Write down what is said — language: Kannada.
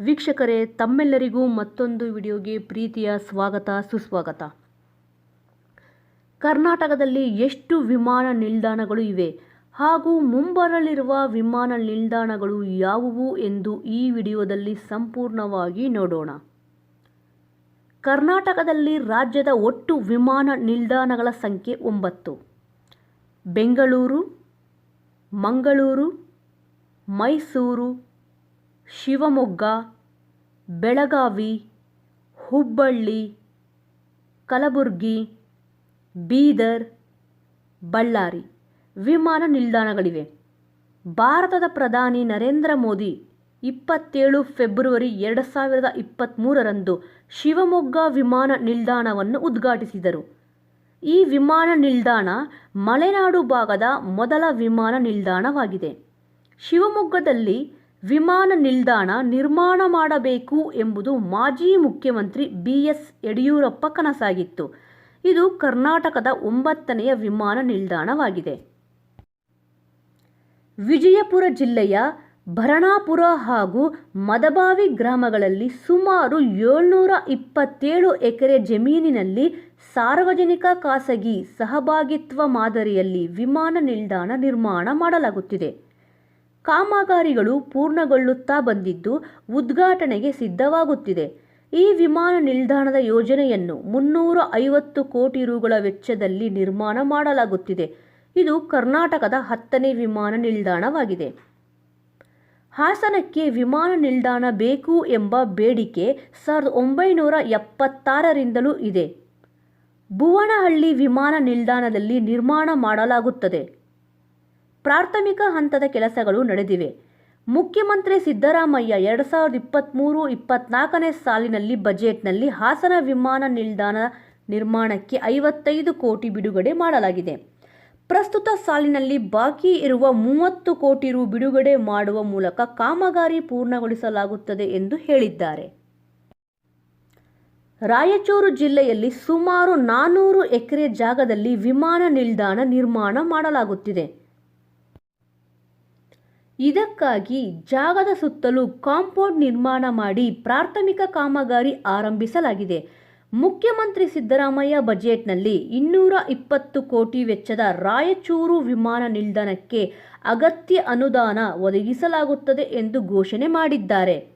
ವೀಕ್ಷಕರೇ, ತಮ್ಮೆಲ್ಲರಿಗೂ ಮತ್ತೊಂದು ವಿಡಿಯೋಗೆ ಪ್ರೀತಿಯ ಸ್ವಾಗತ, ಸುಸ್ವಾಗತ. ಕರ್ನಾಟಕದಲ್ಲಿ ಎಷ್ಟು ವಿಮಾನ ನಿಲ್ದಾಣಗಳು ಇವೆ ಹಾಗೂ ಮುಂಬರಲಿರುವ ವಿಮಾನ ನಿಲ್ದಾಣಗಳು ಯಾವುವು ಎಂದು ಈ ವಿಡಿಯೋದಲ್ಲಿ ಸಂಪೂರ್ಣವಾಗಿ ನೋಡೋಣ. ಕರ್ನಾಟಕದಲ್ಲಿ ರಾಜ್ಯದ ಒಟ್ಟು ವಿಮಾನ ನಿಲ್ದಾಣಗಳ ಸಂಖ್ಯೆ ಒಂಬತ್ತು. ಬೆಂಗಳೂರು, ಮಂಗಳೂರು, ಮೈಸೂರು ಶಿವಮೊಗ್ಗ, ಬೆಳಗಾವಿ, ಹುಬ್ಬಳ್ಳಿ, ಕಲಬುರ್ಗಿ, ಬೀದರ್, ಬಳ್ಳಾರಿ ವಿಮಾನ ನಿಲ್ದಾಣಗಳಿವೆ. ಭಾರತದ ಪ್ರಧಾನಿ ನರೇಂದ್ರ ಮೋದಿ ಇಪ್ಪತ್ತೇಳು ಫೆಬ್ರವರಿ ಎರಡು ಸಾವಿರದ ಇಪ್ಪತ್ತ್ಮೂರರಂದು ಶಿವಮೊಗ್ಗ ವಿಮಾನ ನಿಲ್ದಾಣವನ್ನು ಉದ್ಘಾಟಿಸಿದರು. ಈ ವಿಮಾನ ನಿಲ್ದಾಣ ಮಲೆನಾಡು ಭಾಗದ ಮೊದಲ ವಿಮಾನ ನಿಲ್ದಾಣವಾಗಿದೆ. ಶಿವಮೊಗ್ಗದಲ್ಲಿ ವಿಮಾನ ನಿಲ್ದಾಣ ನಿರ್ಮಾಣ ಮಾಡಬೇಕು ಎಂಬುದು ಮಾಜಿ ಮುಖ್ಯಮಂತ್ರಿ ಬಿ ಎಸ್ ಯಡಿಯೂರಪ್ಪ ಕನಸಾಗಿತ್ತು. ಇದು ಕರ್ನಾಟಕದ ಒಂಬತ್ತನೆಯ ವಿಮಾನ ನಿಲ್ದಾಣವಾಗಿದೆ. ವಿಜಯಪುರ ಜಿಲ್ಲೆಯ ಭರಣಾಪುರ ಹಾಗೂ ಮದಬಾವಿ ಗ್ರಾಮಗಳಲ್ಲಿ ಸುಮಾರು ಏಳ್ನೂರ ಇಪ್ಪತ್ತೇಳು ಎಕರೆ ಜಮೀನಿನಲ್ಲಿ ಸಾರ್ವಜನಿಕ ಖಾಸಗಿ ಸಹಭಾಗಿತ್ವ ಮಾದರಿಯಲ್ಲಿ ವಿಮಾನ ನಿಲ್ದಾಣ ನಿರ್ಮಾಣ ಮಾಡಲಾಗುತ್ತಿದೆ. ಕಾಮಗಾರಿಗಳು ಪೂರ್ಣಗೊಳ್ಳುತ್ತಾ ಬಂದಿದ್ದು ಉದ್ಘಾಟನೆಗೆ ಸಿದ್ಧವಾಗುತ್ತಿದೆ. ಈ ವಿಮಾನ ನಿಲ್ದಾಣದ ಯೋಜನೆಯನ್ನು ಮುನ್ನೂರ ಐವತ್ತು ಕೋಟಿ ರುಗಳ ವೆಚ್ಚದಲ್ಲಿ ನಿರ್ಮಾಣ ಮಾಡಲಾಗುತ್ತಿದೆ. ಇದು ಕರ್ನಾಟಕದ ಹತ್ತನೇ ವಿಮಾನ ನಿಲ್ದಾಣವಾಗಿದೆ. ಹಾಸನಕ್ಕೆ ವಿಮಾನ ನಿಲ್ದಾಣ ಬೇಕು ಎಂಬ ಬೇಡಿಕೆ ಸಾವಿರದ ಒಂಬೈನೂರ ಎಪ್ಪತ್ತಾರರಿಂದಲೂ ಇದೆ. ಭುವನಹಳ್ಳಿ ವಿಮಾನ ನಿಲ್ದಾಣದಲ್ಲಿ ನಿರ್ಮಾಣ ಮಾಡಲಾಗುತ್ತದೆ. ಪ್ರಾಥಮಿಕ ಹಂತದ ಕೆಲಸಗಳು ನಡೆದಿವೆ. ಮುಖ್ಯಮಂತ್ರಿ ಸಿದ್ದರಾಮಯ್ಯ ಎರಡು ಸಾವಿರದ ಇಪ್ಪತ್ತ್ಮೂರು ಇಪ್ಪತ್ನಾಲ್ಕನೇ ಸಾಲಿನಲ್ಲಿ ಬಜೆಟ್ನಲ್ಲಿ ಹಾಸನ ವಿಮಾನ ನಿಲ್ದಾಣ ನಿರ್ಮಾಣಕ್ಕೆ ಐವತ್ತೈದು ಕೋಟಿ ಬಿಡುಗಡೆ ಮಾಡಲಾಗಿದೆ. ಪ್ರಸ್ತುತ ಸಾಲಿನಲ್ಲಿ ಬಾಕಿ ಇರುವ ಮೂವತ್ತು ಕೋಟಿ ರು ಬಿಡುಗಡೆ ಮಾಡುವ ಮೂಲಕ ಕಾಮಗಾರಿ ಪೂರ್ಣಗೊಳಿಸಲಾಗುತ್ತದೆ ಎಂದು ಹೇಳಿದ್ದಾರೆ. ರಾಯಚೂರು ಜಿಲ್ಲೆಯಲ್ಲಿ ಸುಮಾರು ನಾನ್ನೂರು ಎಕರೆ ಜಾಗದಲ್ಲಿ ವಿಮಾನ ನಿಲ್ದಾಣ ನಿರ್ಮಾಣ ಮಾಡಲಾಗುತ್ತಿದೆ. ಇದಕ್ಕಾಗಿ ಜಾಗದ ಸುತ್ತಲೂ ಕಾಂಪೌಂಡ್ ನಿರ್ಮಾಣ ಮಾಡಿ ಪ್ರಾಥಮಿಕ ಕಾಮಗಾರಿ ಆರಂಭಿಸಲಾಗಿದೆ. ಮುಖ್ಯಮಂತ್ರಿ ಸಿದ್ದರಾಮಯ್ಯ ಬಜೆಟ್ನಲ್ಲಿ ಇನ್ನೂರ ಇಪ್ಪತ್ತು ಕೋಟಿ ವೆಚ್ಚದ ರಾಯಚೂರು ವಿಮಾನ ನಿಲ್ದಾಣಕ್ಕೆ ಅಗತ್ಯ ಅನುದಾನ ಒದಗಿಸಲಾಗುತ್ತದೆ ಎಂದು ಘೋಷಣೆ ಮಾಡಿದ್ದಾರೆ.